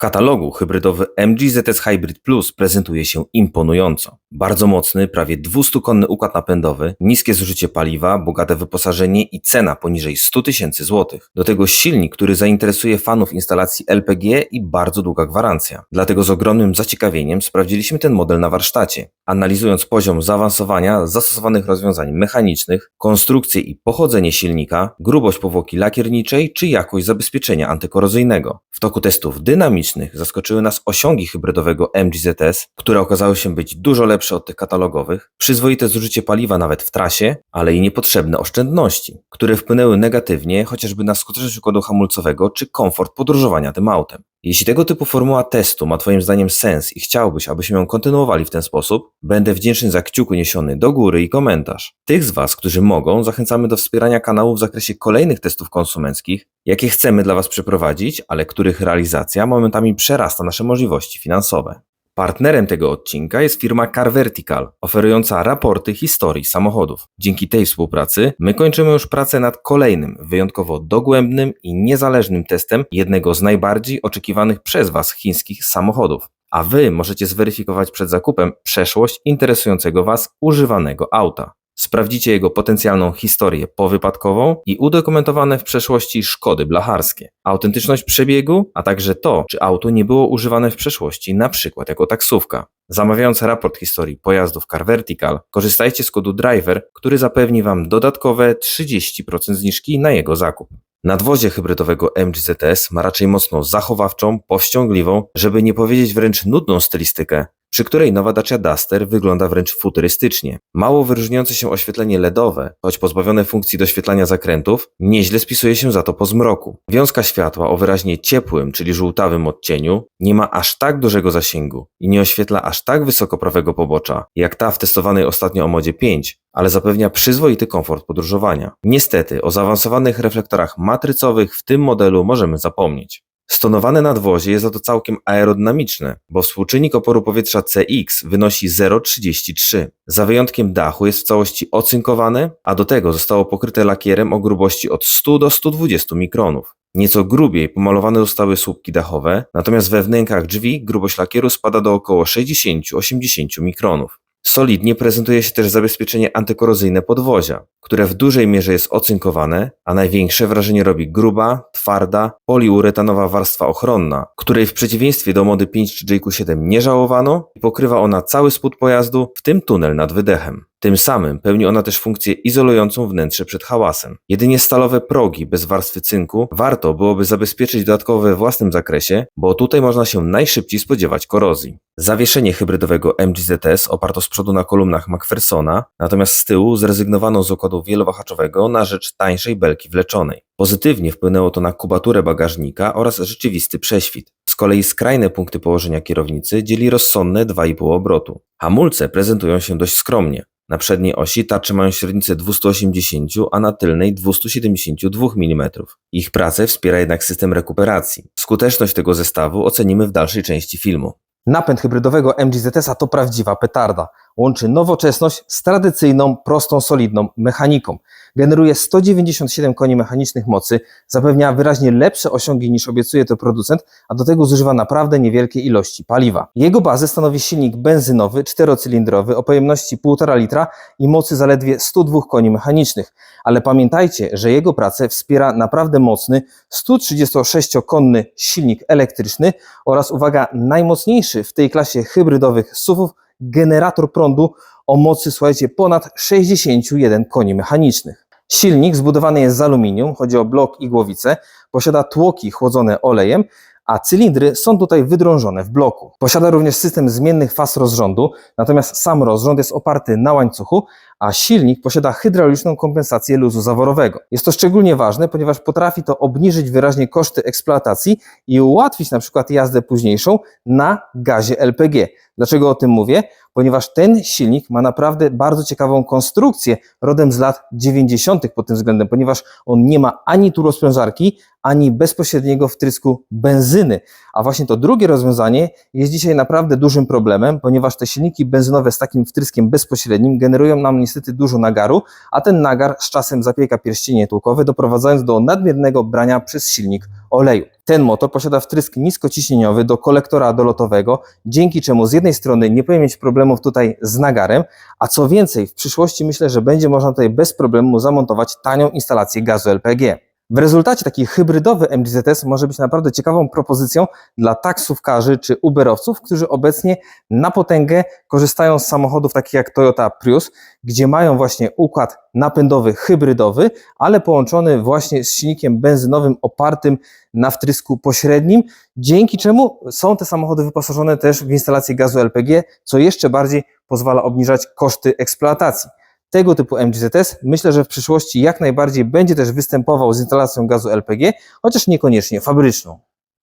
katalogu hybrydowy MG ZS Hybrid Plus prezentuje się imponująco. Bardzo mocny, prawie 200-konny układ napędowy, niskie zużycie paliwa, bogate wyposażenie i cena poniżej 100 tysięcy złotych. Do tego silnik, który zainteresuje fanów instalacji LPG i bardzo długa gwarancja. Dlatego z ogromnym zaciekawieniem sprawdziliśmy ten model na warsztacie, analizując poziom zaawansowania zastosowanych rozwiązań mechanicznych, konstrukcję i pochodzenie silnika, grubość powłoki lakierniczej czy jakość zabezpieczenia antykorozyjnego. W toku testów dynamicznych zaskoczyły nas osiągi hybrydowego MGZS, które okazały się być dużo lepsze od tych katalogowych, przyzwoite zużycie paliwa nawet w trasie, ale i niepotrzebne oszczędności, które wpłynęły negatywnie chociażby na skuteczność układu hamulcowego czy komfort podróżowania tym autem. Jeśli tego typu formuła testu ma Twoim zdaniem sens i chciałbyś, abyśmy ją kontynuowali w ten sposób, będę wdzięczny za kciuk uniesiony do góry i komentarz. Tych z Was, którzy mogą, zachęcamy do wspierania kanału w zakresie kolejnych testów konsumenckich, jakie chcemy dla Was przeprowadzić, ale których realizacja momentami przerasta nasze możliwości finansowe. Partnerem tego odcinka jest firma Car Vertical, oferująca raporty historii samochodów. Dzięki tej współpracy my kończymy już pracę nad kolejnym, wyjątkowo dogłębnym i niezależnym testem jednego z najbardziej oczekiwanych przez Was chińskich samochodów. A Wy możecie zweryfikować przed zakupem przeszłość interesującego Was używanego auta. Sprawdzicie jego potencjalną historię powypadkową i udokumentowane w przeszłości szkody blacharskie, autentyczność przebiegu, a także to, czy auto nie było używane w przeszłości, na przykład jako taksówka. Zamawiając raport historii pojazdów Car Vertical, korzystajcie z kodu DRIVER, który zapewni Wam dodatkowe 30% zniżki na jego zakup. Nadwozie hybrydowego MGZS ma raczej mocno zachowawczą, powściągliwą, żeby nie powiedzieć wręcz nudną stylistykę, przy której nowa Dacia Duster wygląda wręcz futurystycznie. Mało wyróżniające się oświetlenie LEDowe, choć pozbawione funkcji doświetlania zakrętów, nieźle spisuje się za to po zmroku. Wiązka światła o wyraźnie ciepłym, czyli żółtawym odcieniu, nie ma aż tak dużego zasięgu i nie oświetla aż tak wysoko prawego pobocza, jak ta w testowanej ostatnio o modzie 5, ale zapewnia przyzwoity komfort podróżowania. Niestety, o zaawansowanych reflektorach matrycowych w tym modelu możemy zapomnieć. Stonowane nadwozie jest za to całkiem aerodynamiczne, bo współczynnik oporu powietrza CX wynosi 0,33. Za wyjątkiem dachu jest w całości ocynkowane, a do tego zostało pokryte lakierem o grubości od 100 do 120 mikronów. Nieco grubiej pomalowane zostały słupki dachowe, natomiast we wnękach drzwi grubość lakieru spada do około 60-80 mikronów. Solidnie prezentuje się też zabezpieczenie antykorozyjne podwozia, które w dużej mierze jest ocynkowane, a największe wrażenie robi gruba, twarda, poliuretanowa warstwa ochronna, której w przeciwieństwie do mody 5 czy JQ7 nie żałowano i pokrywa ona cały spód pojazdu, w tym tunel nad wydechem. Tym samym pełni ona też funkcję izolującą wnętrze przed hałasem. Jedynie stalowe progi bez warstwy cynku warto byłoby zabezpieczyć dodatkowo we własnym zakresie, bo tutaj można się najszybciej spodziewać korozji. Zawieszenie hybrydowego MGZS oparto z przodu na kolumnach McPhersona, natomiast z tyłu zrezygnowano z układu wielowahaczowego na rzecz tańszej belki wleczonej. Pozytywnie wpłynęło to na kubaturę bagażnika oraz rzeczywisty prześwit. Z kolei skrajne punkty położenia kierownicy dzieli rozsądne 2,5 obrotu. Hamulce prezentują się dość skromnie. Na przedniej osi tarcze mają średnicę 280, a na tylnej 272 mm. Ich pracę wspiera jednak system rekuperacji. Skuteczność tego zestawu ocenimy w dalszej części filmu. Napęd hybrydowego MGZS-a to prawdziwa petarda. Łączy nowoczesność z tradycyjną, prostą, solidną mechaniką. Generuje 197 koni mechanicznych mocy, zapewnia wyraźnie lepsze osiągi niż obiecuje to producent, a do tego zużywa naprawdę niewielkie ilości paliwa. Jego bazę stanowi silnik benzynowy, czterocylindrowy o pojemności 1,5 litra i mocy zaledwie 102 koni mechanicznych. Ale pamiętajcie, że jego pracę wspiera naprawdę mocny 136-konny silnik elektryczny oraz, uwaga, najmocniejszy w tej klasie hybrydowych SUV-ów generator prądu o mocy, słuchajcie, ponad 61 koni mechanicznych. Silnik zbudowany jest z aluminium, chodzi o blok i głowicę, posiada tłoki chłodzone olejem, a cylindry są tutaj wydrążone w bloku. Posiada również system zmiennych faz rozrządu, natomiast sam rozrząd jest oparty na łańcuchu, a silnik posiada hydrauliczną kompensację luzu zaworowego. Jest to szczególnie ważne, ponieważ potrafi to obniżyć wyraźnie koszty eksploatacji i ułatwić na przykład jazdę późniejszą na gazie LPG. Dlaczego o tym mówię? Ponieważ ten silnik ma naprawdę bardzo ciekawą konstrukcję rodem z lat 90. pod tym względem, ponieważ on nie ma ani turosprężarki, ani bezpośredniego wtrysku benzyny. A właśnie to drugie rozwiązanie jest dzisiaj naprawdę dużym problemem, ponieważ te silniki benzynowe z takim wtryskiem bezpośrednim generują nam niestety dużo nagaru, a ten nagar z czasem zapieka pierścienie tłokowe, doprowadzając do nadmiernego brania przez silnik oleju. Ten motor posiada wtrysk niskociśnieniowy do kolektora dolotowego, dzięki czemu z jednej strony nie powinien mieć problemów tutaj z nagarem, a co więcej, w przyszłości myślę, że będzie można tutaj bez problemu zamontować tanią instalację gazu LPG. W rezultacie taki hybrydowy MGZS może być naprawdę ciekawą propozycją dla taksówkarzy czy uberowców, którzy obecnie na potęgę korzystają z samochodów takich jak Toyota Prius, gdzie mają właśnie układ napędowy hybrydowy, ale połączony właśnie z silnikiem benzynowym opartym na wtrysku pośrednim, dzięki czemu są te samochody wyposażone też w instalację gazu LPG, co jeszcze bardziej pozwala obniżać koszty eksploatacji. Tego typu MGZS myślę, że w przyszłości jak najbardziej będzie też występował z instalacją gazu LPG, chociaż niekoniecznie fabryczną.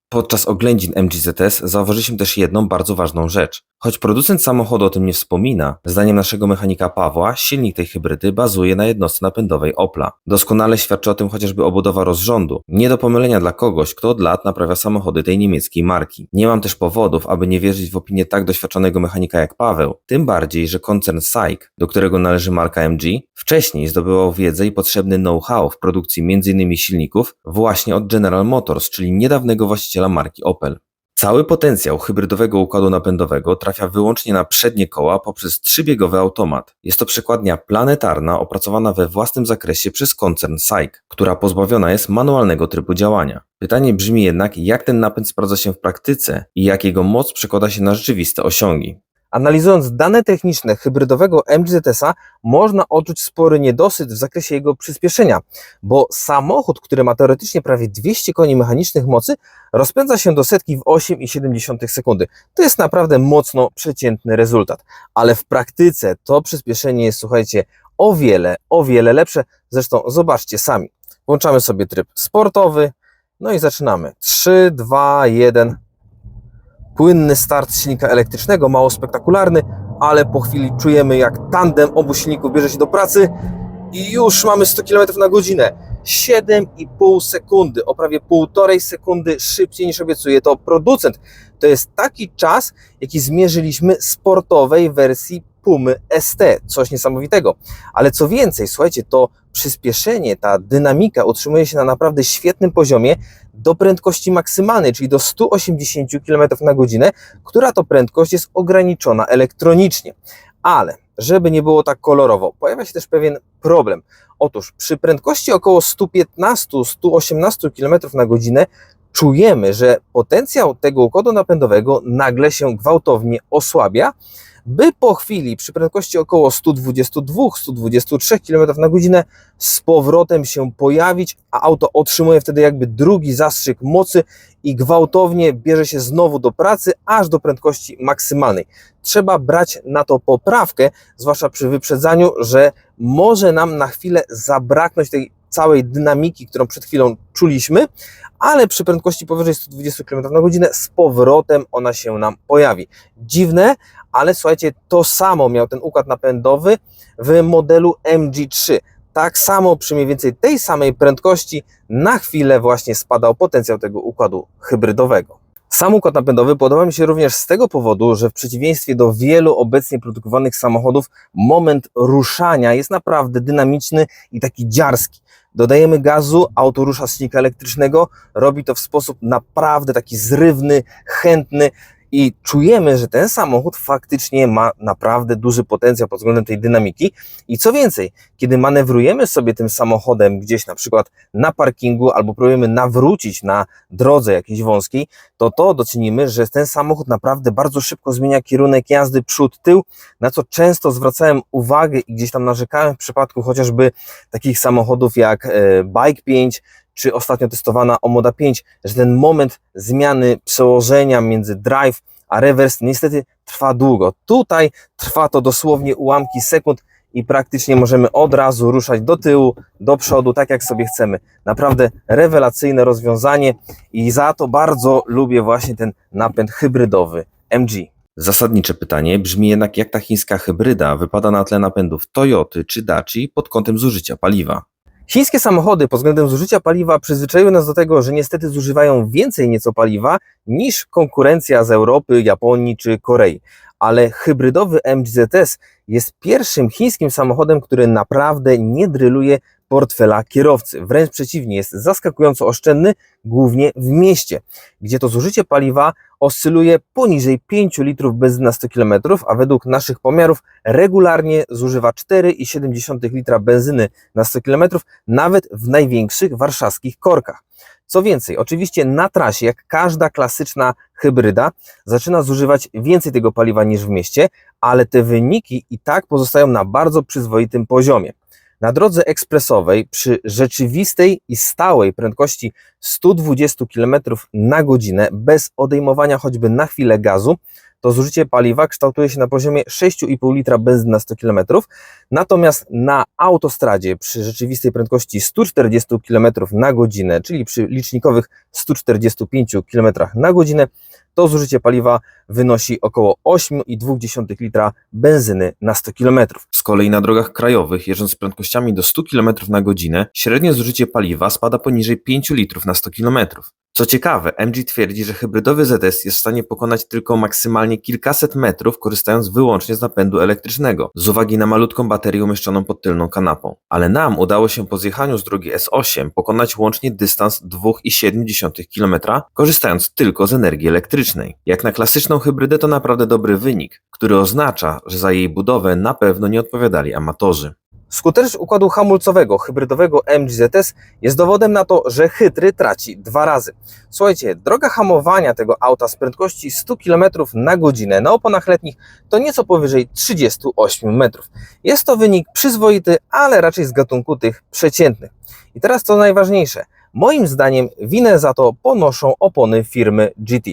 Podczas oględzin MGZS zauważyliśmy też jedną bardzo ważną rzecz. Choć producent samochodu o tym nie wspomina, zdaniem naszego mechanika Pawła, silnik tej hybrydy bazuje na jednostce napędowej Opla. Doskonale świadczy o tym chociażby obudowa rozrządu. Nie do pomylenia dla kogoś, kto od lat naprawia samochody tej niemieckiej marki. Nie mam też powodów, aby nie wierzyć w opinię tak doświadczonego mechanika jak Paweł. Tym bardziej, że koncern SAIC, do którego należy marka MG, wcześniej zdobywał wiedzę i potrzebny know-how w produkcji m.in. silników właśnie od General Motors, czyli niedawnego właściciela marki Opel. Cały potencjał hybrydowego układu napędowego trafia wyłącznie na przednie koła poprzez trzybiegowy automat. Jest to przekładnia planetarna opracowana we własnym zakresie przez koncern SAIC, która pozbawiona jest manualnego trybu działania. Pytanie brzmi jednak, jak ten napęd sprawdza się w praktyce i jak jego moc przekłada się na rzeczywiste osiągi. Analizując dane techniczne hybrydowego MGZS-a, można odczuć spory niedosyt w zakresie jego przyspieszenia, bo samochód, który ma teoretycznie prawie 200 koni mechanicznych mocy, rozpędza się do setki w 8,7 sekundy. To jest naprawdę mocno przeciętny rezultat, ale w praktyce to przyspieszenie jest, słuchajcie, o wiele, o wiele lepsze. Zresztą zobaczcie sami. Włączamy sobie tryb sportowy, no i zaczynamy. 3, 2, 1 płynny start silnika elektrycznego, mało spektakularny, ale po chwili czujemy jak tandem obu silników bierze się do pracy i już mamy 100 km na godzinę. 7,5 sekundy, o prawie 1,5 sekundy szybciej niż obiecuje to producent. To jest taki czas, jaki zmierzyliśmy sportowej wersji Pumy ST. Coś niesamowitego. Ale co więcej, słuchajcie, to przyspieszenie, ta dynamika utrzymuje się na naprawdę świetnym poziomie do prędkości maksymalnej, czyli do 180 km na godzinę, która to prędkość jest ograniczona elektronicznie. Ale żeby nie było tak kolorowo, pojawia się też pewien problem. Otóż przy prędkości około 115-118 km na godzinę czujemy, że potencjał tego układu napędowego nagle się gwałtownie osłabia, by po chwili przy prędkości około 122-123 km na godzinę z powrotem się pojawić, a auto otrzymuje wtedy jakby drugi zastrzyk mocy i gwałtownie bierze się znowu do pracy, aż do prędkości maksymalnej. Trzeba brać na to poprawkę, zwłaszcza przy wyprzedzaniu, że może nam na chwilę zabraknąć tej całej dynamiki, którą przed chwilą czuliśmy, ale przy prędkości powyżej 120 km na godzinę z powrotem ona się nam pojawi. Dziwne, ale słuchajcie, to samo miał ten układ napędowy w modelu MG3. Tak samo przy mniej więcej tej samej prędkości na chwilę właśnie spadał potencjał tego układu hybrydowego. Sam układ napędowy podoba mi się również z tego powodu, że w przeciwieństwie do wielu obecnie produkowanych samochodów, moment ruszania jest naprawdę dynamiczny i taki dziarski. Dodajemy gazu, auto rusza z silnika elektrycznego, robi to w sposób naprawdę taki zrywny, chętny i czujemy, że ten samochód faktycznie ma naprawdę duży potencjał pod względem tej dynamiki. I co więcej, kiedy manewrujemy sobie tym samochodem gdzieś na przykład na parkingu albo próbujemy nawrócić na drodze jakiejś wąskiej, to to docenimy, że ten samochód naprawdę bardzo szybko zmienia kierunek jazdy przód-tył, na co często zwracałem uwagę i gdzieś tam narzekałem w przypadku chociażby takich samochodów jak e, Bike 5 czy ostatnio testowana Omoda 5, że ten moment zmiany przełożenia między drive a rewers niestety trwa długo. Tutaj trwa to dosłownie ułamki sekund i praktycznie możemy od razu ruszać do tyłu, do przodu, tak jak sobie chcemy. Naprawdę rewelacyjne rozwiązanie i za to bardzo lubię właśnie ten napęd hybrydowy MG. Zasadnicze pytanie brzmi jednak, jak ta chińska hybryda wypada na tle napędów Toyoty czy Daci pod kątem zużycia paliwa. Chińskie samochody pod względem zużycia paliwa przyzwyczaiły nas do tego, że niestety zużywają więcej nieco paliwa niż konkurencja z Europy, Japonii czy Korei. Ale hybrydowy MGZS jest pierwszym chińskim samochodem, który naprawdę nie dryluje portfela kierowcy. Wręcz przeciwnie, jest zaskakująco oszczędny, głównie w mieście, gdzie to zużycie paliwa oscyluje poniżej 5 litrów benzyny na 100 km, a według naszych pomiarów regularnie zużywa 4,7 litra benzyny na 100 km, nawet w największych warszawskich korkach. Co więcej, oczywiście na trasie, jak każda klasyczna hybryda, zaczyna zużywać więcej tego paliwa niż w mieście, ale te wyniki i tak pozostają na bardzo przyzwoitym poziomie. Na drodze ekspresowej przy rzeczywistej i stałej prędkości 120 km na godzinę, bez odejmowania choćby na chwilę gazu, to zużycie paliwa kształtuje się na poziomie 6,5 litra benzyny na 100 km. Natomiast na autostradzie przy rzeczywistej prędkości 140 km na godzinę, czyli przy licznikowych 145 km na godzinę, to zużycie paliwa wynosi około 8,2 litra benzyny na 100 km. Z kolei na drogach krajowych, jeżdżąc z prędkościami do 100 km na godzinę, średnie zużycie paliwa spada poniżej 5 litrów na 100 km. Co ciekawe, MG twierdzi, że hybrydowy ZS jest w stanie pokonać tylko maksymalnie kilkaset metrów, korzystając wyłącznie z napędu elektrycznego, z uwagi na malutką baterię umieszczoną pod tylną kanapą. Ale nam udało się po zjechaniu z drogi S8 pokonać łącznie dystans 2,7 km, korzystając tylko z energii elektrycznej. Jak na klasyczną hybrydę to naprawdę dobry wynik, który oznacza, że za jej budowę na pewno nie odpowiadali amatorzy. Skuteczność układu hamulcowego hybrydowego MGZS jest dowodem na to, że chytry traci dwa razy. Słuchajcie, droga hamowania tego auta z prędkości 100 km na godzinę na oponach letnich to nieco powyżej 38 metrów. Jest to wynik przyzwoity, ale raczej z gatunku tych przeciętnych. I teraz co najważniejsze, moim zdaniem winę za to ponoszą opony firmy GT.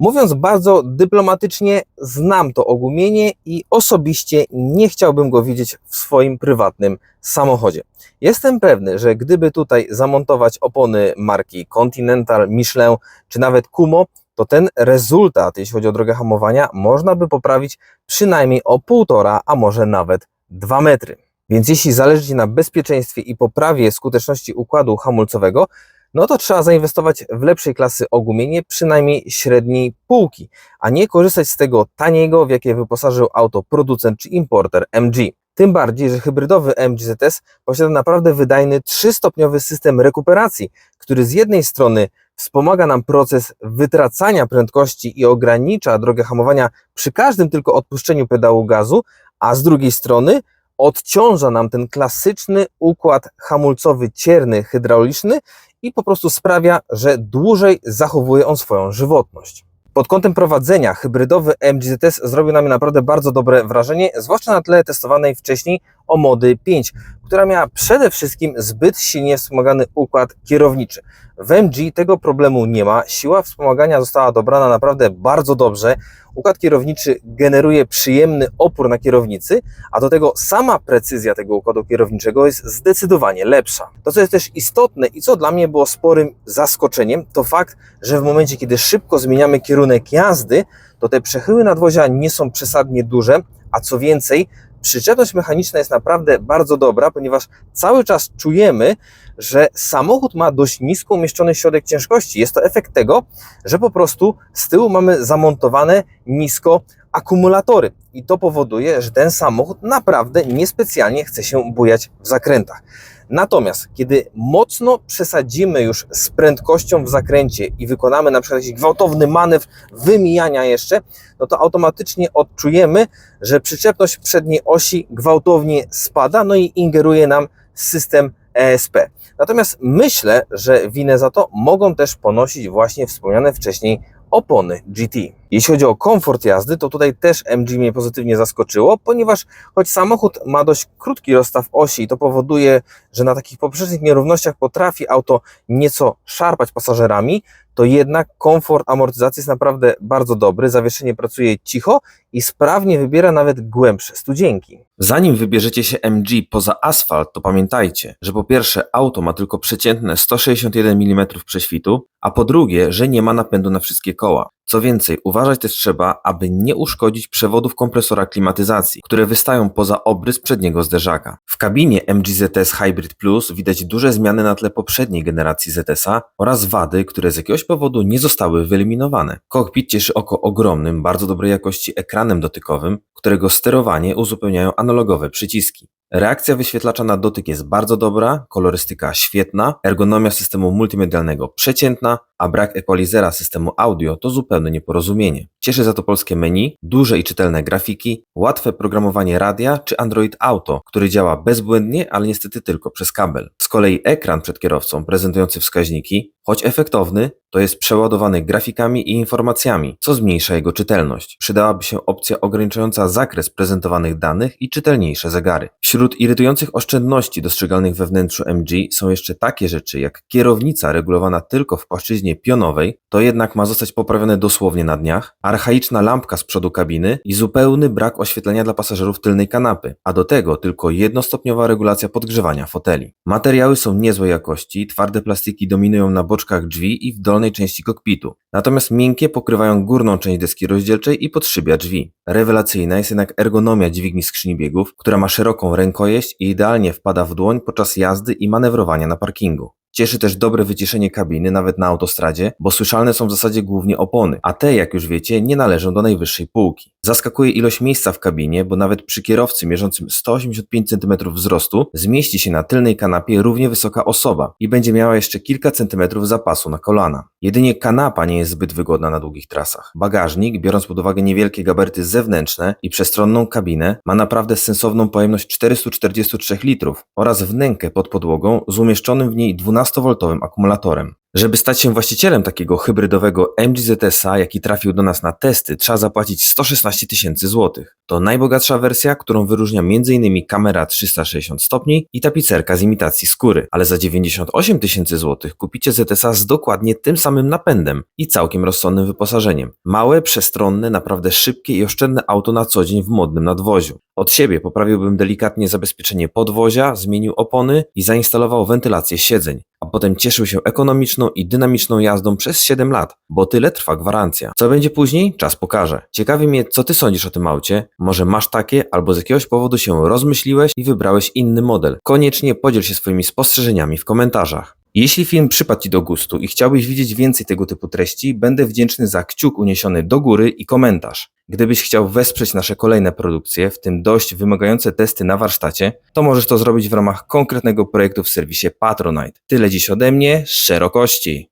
Mówiąc bardzo dyplomatycznie, znam to ogumienie i osobiście nie chciałbym go widzieć w swoim prywatnym samochodzie. Jestem pewny, że gdyby tutaj zamontować opony marki Continental, Michelin czy nawet Kumo, to ten rezultat, jeśli chodzi o drogę hamowania, można by poprawić przynajmniej o półtora, a może nawet dwa metry. Więc jeśli zależy Ci na bezpieczeństwie i poprawie skuteczności układu hamulcowego, no to trzeba zainwestować w lepszej klasy ogumienie, przynajmniej średniej półki, a nie korzystać z tego taniego, w jakie wyposażył auto producent czy importer MG. Tym bardziej, że hybrydowy MGZS posiada naprawdę wydajny trzystopniowy system rekuperacji, który z jednej strony wspomaga nam proces wytracania prędkości i ogranicza drogę hamowania przy każdym tylko odpuszczeniu pedału gazu, a z drugiej strony odciąża nam ten klasyczny układ hamulcowy cierny hydrauliczny i po prostu sprawia, że dłużej zachowuje on swoją żywotność. Pod kątem prowadzenia hybrydowy MGZS zrobił na mnie naprawdę bardzo dobre wrażenie, zwłaszcza na tle testowanej wcześniej Omody 5, która miała przede wszystkim zbyt silnie wspomagany układ kierowniczy. W MG tego problemu nie ma, siła wspomagania została dobrana naprawdę bardzo dobrze, układ kierowniczy generuje przyjemny opór na kierownicy, a do tego sama precyzja tego układu kierowniczego jest zdecydowanie lepsza. To, co jest też istotne i co dla mnie było sporym zaskoczeniem, to fakt, że w momencie, kiedy szybko zmieniamy kierunek jazdy, to te przechyły nadwozia nie są przesadnie duże, a co więcej, przyczepność mechaniczna jest naprawdę bardzo dobra, ponieważ cały czas czujemy, że samochód ma dość nisko umieszczony środek ciężkości. Jest to efekt tego, że po prostu z tyłu mamy zamontowane nisko akumulatory i to powoduje, że ten samochód naprawdę niespecjalnie chce się bujać w zakrętach. Natomiast kiedy mocno przesadzimy już z prędkością w zakręcie i wykonamy na przykład jakiś gwałtowny manewr wymijania jeszcze, no to automatycznie odczujemy, że przyczepność przedniej osi gwałtownie spada, no i ingeruje nam system ESP. Natomiast myślę, że winę za to mogą też ponosić właśnie wspomniane wcześniej opony GT. Jeśli chodzi o komfort jazdy, to tutaj też MG mnie pozytywnie zaskoczyło, ponieważ choć samochód ma dość krótki rozstaw osi, to powoduje, że na takich poprzecznych nierównościach potrafi auto nieco szarpać pasażerami, to jednak komfort amortyzacji jest naprawdę bardzo dobry. Zawieszenie pracuje cicho i sprawnie wybiera nawet głębsze studzienki. Zanim wybierzecie się MG poza asfalt, to pamiętajcie, że po pierwsze auto ma tylko przeciętne 161 mm prześwitu, a po drugie, że nie ma napędu na wszystkie koła. Co więcej, uważać też trzeba, aby nie uszkodzić przewodów kompresora klimatyzacji, które wystają poza obrys przedniego zderzaka. W kabinie MG ZS Hybrid Plus widać duże zmiany na tle poprzedniej generacji ZS-a oraz wady, które z jakiegoś powodu nie zostały wyeliminowane. Cockpit cieszy oko ogromnym, bardzo dobrej jakości ekranem dotykowym, którego sterowanie uzupełniają analogowe przyciski. Reakcja wyświetlacza na dotyk jest bardzo dobra, kolorystyka świetna, ergonomia systemu multimedialnego przeciętna, a brak equalizera systemu audio to zupełne nieporozumienie. Cieszy za to polskie menu, duże i czytelne grafiki, łatwe programowanie radia czy Android Auto, który działa bezbłędnie, ale niestety tylko przez kabel. Z kolei ekran przed kierowcą prezentujący wskaźniki, choć efektowny, to jest przeładowany grafikami i informacjami, co zmniejsza jego czytelność. Przydałaby się opcja ograniczająca zakres prezentowanych danych i czytelniejsze zegary. Wśród irytujących oszczędności dostrzegalnych we wnętrzu MG są jeszcze takie rzeczy jak kierownica regulowana tylko w płaszczyźnie pionowej, to jednak ma zostać poprawione dosłownie na dniach, archaiczna lampka z przodu kabiny i zupełny brak oświetlenia dla pasażerów tylnej kanapy, a do tego tylko jednostopniowa regulacja podgrzewania foteli. Materiały są niezłej jakości, twarde plastiki dominują na boczkach drzwi i w dolnej części kokpitu, natomiast miękkie pokrywają górną część deski rozdzielczej i podszybia drzwi. Rewelacyjna jest jednak ergonomia dźwigni skrzyni biegów, która ma szeroką rękojeść i idealnie wpada w dłoń podczas jazdy i manewrowania na parkingu. Cieszy też dobre wyciszenie kabiny nawet na autostradzie, bo słyszalne są w zasadzie głównie opony, a te, jak już wiecie, nie należą do najwyższej półki. Zaskakuje ilość miejsca w kabinie, bo nawet przy kierowcy mierzącym 185 cm wzrostu zmieści się na tylnej kanapie równie wysoka osoba i będzie miała jeszcze kilka centymetrów zapasu na kolana. Jedynie kanapa nie jest zbyt wygodna na długich trasach. Bagażnik, biorąc pod uwagę niewielkie gabaryty zewnętrzne i przestronną kabinę, ma naprawdę sensowną pojemność 443 litrów oraz wnękę pod podłogą z umieszczonym w niej 12V akumulatorem. Żeby stać się właścicielem takiego hybrydowego MG ZS-a, jaki trafił do nas na testy, trzeba zapłacić 116 tysięcy złotych. To najbogatsza wersja, którą wyróżnia m.in. kamera 360 stopni i tapicerka z imitacji skóry, ale za 98 tysięcy złotych kupicie ZS-a z dokładnie tym samym napędem i całkiem rozsądnym wyposażeniem. Małe, przestronne, naprawdę szybkie i oszczędne auto na co dzień w modnym nadwoziu. Od siebie poprawiłbym delikatnie zabezpieczenie podwozia, zmienił opony i zainstalował wentylację siedzeń, potem cieszył się ekonomiczną i dynamiczną jazdą przez 7 lat, bo tyle trwa gwarancja. Co będzie później? Czas pokaże. Ciekawi mnie, co ty sądzisz o tym aucie? Może masz takie, albo z jakiegoś powodu się rozmyśliłeś i wybrałeś inny model? Koniecznie podziel się swoimi spostrzeżeniami w komentarzach. Jeśli film przypadł Ci do gustu i chciałbyś widzieć więcej tego typu treści, będę wdzięczny za kciuk uniesiony do góry i komentarz. Gdybyś chciał wesprzeć nasze kolejne produkcje, w tym dość wymagające testy na warsztacie, to możesz to zrobić w ramach konkretnego projektu w serwisie Patronite. Tyle dziś ode mnie, szerokości.